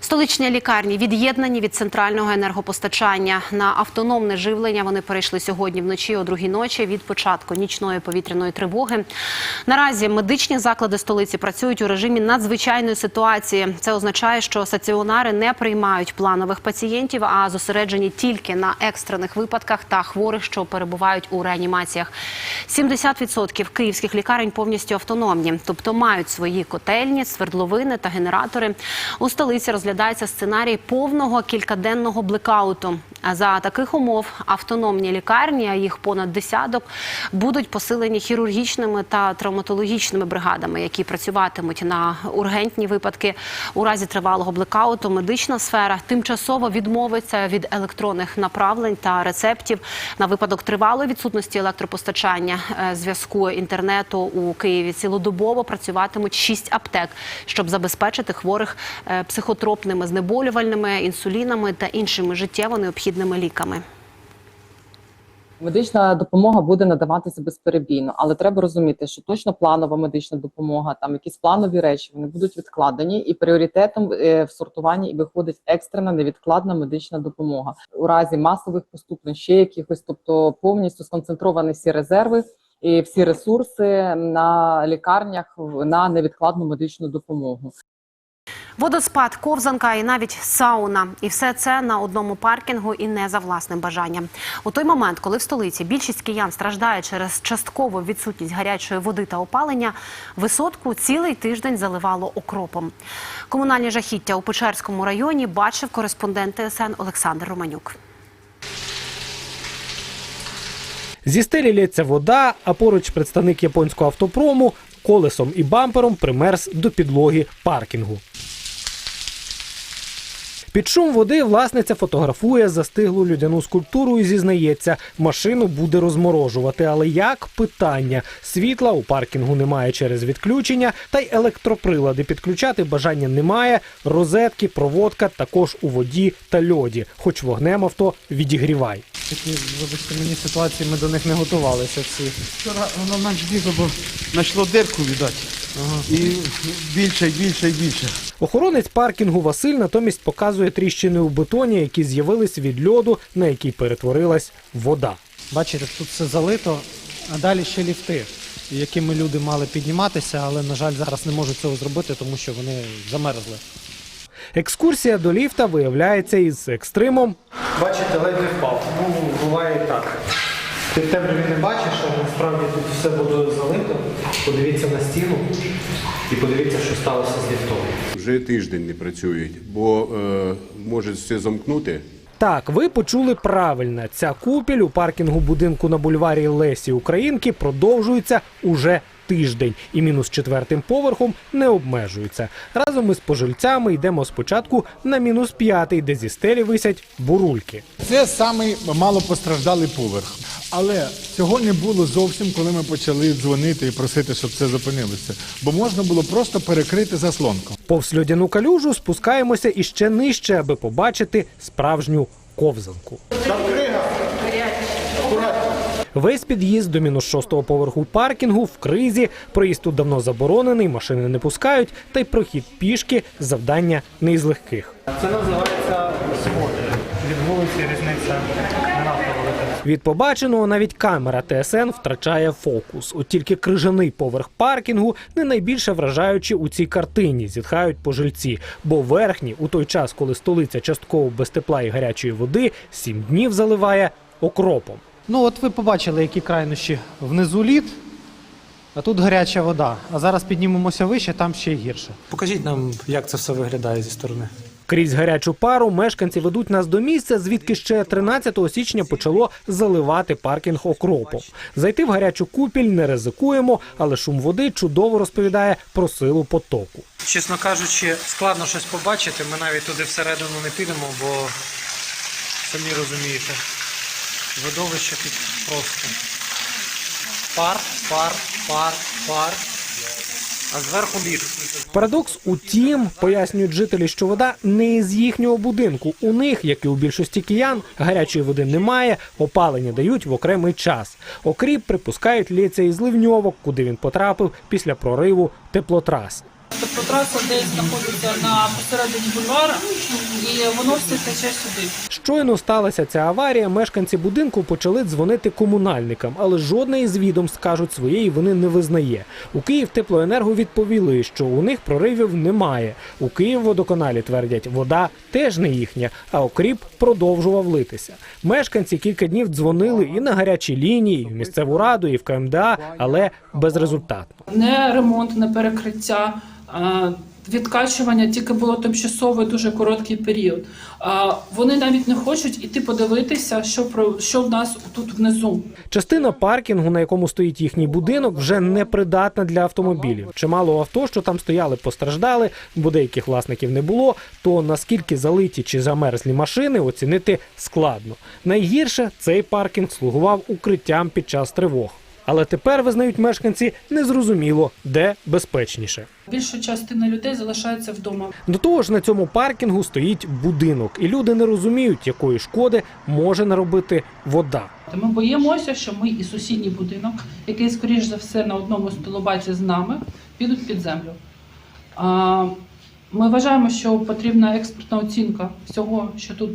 Столичні лікарні від'єднані від центрального енергопостачання. На автономне живлення вони перейшли сьогодні вночі о другій ночі від початку нічної повітряної тривоги. Наразі медичні заклади столиці працюють у режимі надзвичайної ситуації. Це означає, що стаціонари не приймають планових пацієнтів, а зосереджені тільки на екстрених випадках та хворих, що перебувають у реанімаціях. 70% київських лікарень повністю автономні, тобто мають свої котельні, свердловини та генератори. У столиці розглядається сценарій повного кількаденного блекауту. А за таких умов автономні лікарні, а їх понад десяток, будуть посилені хірургічними та травматологічними бригадами, які працюватимуть на ургентні випадки. У разі тривалого блекауту медична сфера тимчасово відмовиться від електронних направлень та рецептів на випадок тривалої відсутності електропостачання е, зв'язку інтернету у Києві. Цілодобово працюватимуть шість аптек, щоб забезпечити хворих е, психотропними знеболювальними, інсулінами та іншими життєво необхідними ліками. Медична допомога буде надаватися безперебійно, але треба розуміти, що точно планова медична допомога, там якісь планові речі, вони будуть відкладені, і пріоритетом е, в сортуванні і виходить екстрена невідкладна медична допомога у разі масових поступлень, ще якихось, тобто повністю сконцентровані всі резерви і всі ресурси на лікарнях на невідкладну медичну допомогу. Водоспад, ковзанка і навіть сауна. І все це на одному паркінгу і не за власним бажанням. У той момент, коли в столиці більшість киян страждає через часткову відсутність гарячої води та опалення, висотку цілий тиждень заливало окропом. Комунальні жахіття у Печерському районі бачив кореспондент ТСН Олександр Романюк. Зі стелі лється вода, а поруч представник японського автопрому колесом і бампером примерз до підлоги паркінгу. Під шум води власниця фотографує застиглу людяну скульптуру і зізнається, машину буде розморожувати. Але як питання? Світла у паркінгу немає через відключення, та й електроприлади підключати бажання немає. Розетки, проводка також у воді та льоді, хоч вогнем авто відігрівай. Такі, вибачте, мені ситуації ми до них не готувалися всі. Вчора воно менш бігло, бо знайшло дирку, віддать. І більше, більше, більше. Охоронець паркінгу Василь натомість показує тріщини у бетоні, які з'явились від льоду, на який перетворилась вода. Бачите, тут все залито, а далі ще ліфти, якими люди мали підніматися, але, на жаль, зараз не можуть цього зробити, тому що вони замерзли. Екскурсія до ліфта виявляється із екстримом. Бачите, ледь не впав. Ну, буває і так. Ти в темряві не бачиш, а насправді тут все водою залито. Подивіться на стіну і подивіться, що сталося з ліфтом. Вже тиждень не працюють, бо е, може все замкнути. Так, ви почули правильно. Ця купіль у паркінгу будинку на бульварі Лесі Українки продовжується уже тиждень, і мінус четвертим поверхом не обмежується. Разом із пожильцями йдемо спочатку на мінус п'ятий, де зі стелі висять бурульки. Це самий малопостраждалий поверх. Але цього не було зовсім, коли ми почали дзвонити і просити, щоб це зупинилося. Бо можна було просто перекрити заслонку. Повз льодяну калюжу спускаємося іще нижче, аби побачити справжню ковзанку. Весь під'їзд до мінус шостого поверху паркінгу в кризі. Проїзд тут давно заборонений, машини не пускають, та й прохід пішки завдання не із легких. Це називається сходи. Від вулиці різниця надто велика. Від побаченого навіть камера ТСН втрачає фокус. От тільки крижаний поверх паркінгу не найбільше вражаючи у цій картині, зітхають пожильці. Бо верхній, у той час, коли столиця частково без тепла і гарячої води, сім днів заливає окропом. Ну, от ви побачили, які крайнощі. Внизу лід, а тут гаряча вода. А зараз піднімемося вище, там ще гірше. Покажіть нам, як це все виглядає зі сторони. Крізь гарячу пару мешканці ведуть нас до місця, звідки ще 13 січня почало заливати паркінг окропом. Зайти в гарячу купіль не ризикуємо, але шум води чудово розповідає про силу потоку. Чесно кажучи, складно щось побачити. Ми навіть туди всередину не підемо, бо самі розумієте, видовище тут просто. Пар, пар, пар, пар. а зверху більше. Парадокс у тім, пояснюють жителі, що вода не із їхнього будинку. У них, як і у більшості киян, гарячої води немає, опалення дають в окремий час. Окріп припускають лється із ливньовок, куди він потрапив після прориву теплотраси. Теплотраса десь знаходиться на посередині бульвара, і воно все тече сюди. Щойно сталася ця аварія. Мешканці будинку почали дзвонити комунальникам, але жодне із відомств кажуть своєї вини не визнає. У Київ теплоенерго відповіли, що у них проривів немає. У Київводоканалі твердять, вода теж не їхня, а окріп продовжував литися. Мешканці кілька днів дзвонили і на гарячі лінії, і в місцеву раду, і в КМДА, але безрезультатно. Не ремонт, не перекриття. Відкачування тільки було тимчасовий дуже короткий період. Вони навіть не хочуть іти подивитися, що про що в нас тут внизу. Частина паркінгу, на якому стоїть їхній будинок, вже не придатна для автомобілів. Чимало авто, що там стояли, постраждали, бо деяких власників не було. То наскільки залиті чи замерзлі машини оцінити складно. Найгірше цей паркінг слугував укриттям під час тривог. Але тепер визнають мешканці незрозуміло, де безпечніше. Більша частина людей залишається вдома. До того ж, на цьому паркінгу стоїть будинок, і люди не розуміють, якої шкоди може наробити вода. Ми боїмося, що ми і сусідній будинок, який, скоріш за все, на одному столобаті з нами, підуть під землю. Ми вважаємо, що потрібна експертна оцінка всього, що тут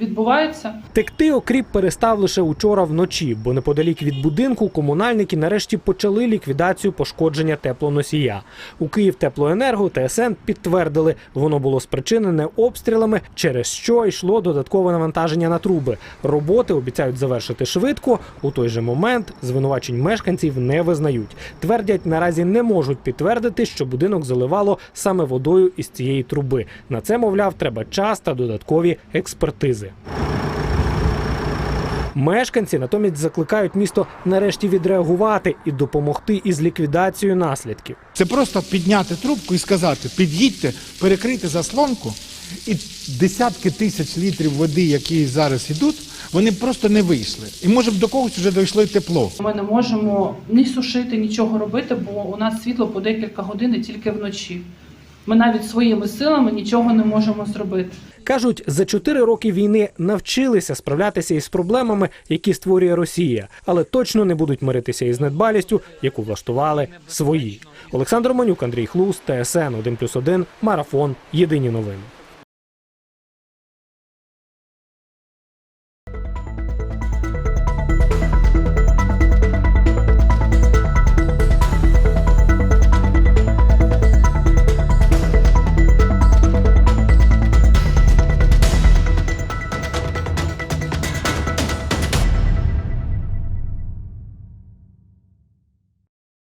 відбувається. Текти окріп перестав лише учора вночі, бо неподалік від будинку комунальники нарешті почали ліквідацію пошкодження теплоносія. У Київ теплоенерго ТСН підтвердили, воно було спричинене обстрілами, через що йшло додаткове навантаження на труби. Роботи обіцяють завершити швидко. У той же момент звинувачень мешканців не визнають. Твердять, наразі не можуть підтвердити, що будинок заливало саме водою із цієї труби. На це, мовляв, треба час та додаткові експертизи. Мешканці натомість закликають місто нарешті відреагувати і допомогти із ліквідацією наслідків. Це просто підняти трубку і сказати: під'їдьте, перекрийте заслонку, і десятки тисяч літрів води, які зараз йдуть, вони просто не вийшли. І може б до когось вже дійшло тепло. Ми не можемо ні сушити, нічого робити, бо у нас світло по декілька годин і тільки вночі. Ми навіть своїми силами нічого не можемо зробити. Кажуть, за чотири роки війни навчилися справлятися із проблемами, які створює Росія, але точно не будуть миритися із недбалістю, яку влаштували свої. Олександр Манюк, Андрій Хлус, ТСН 1+,1, Марафон. Єдині новини.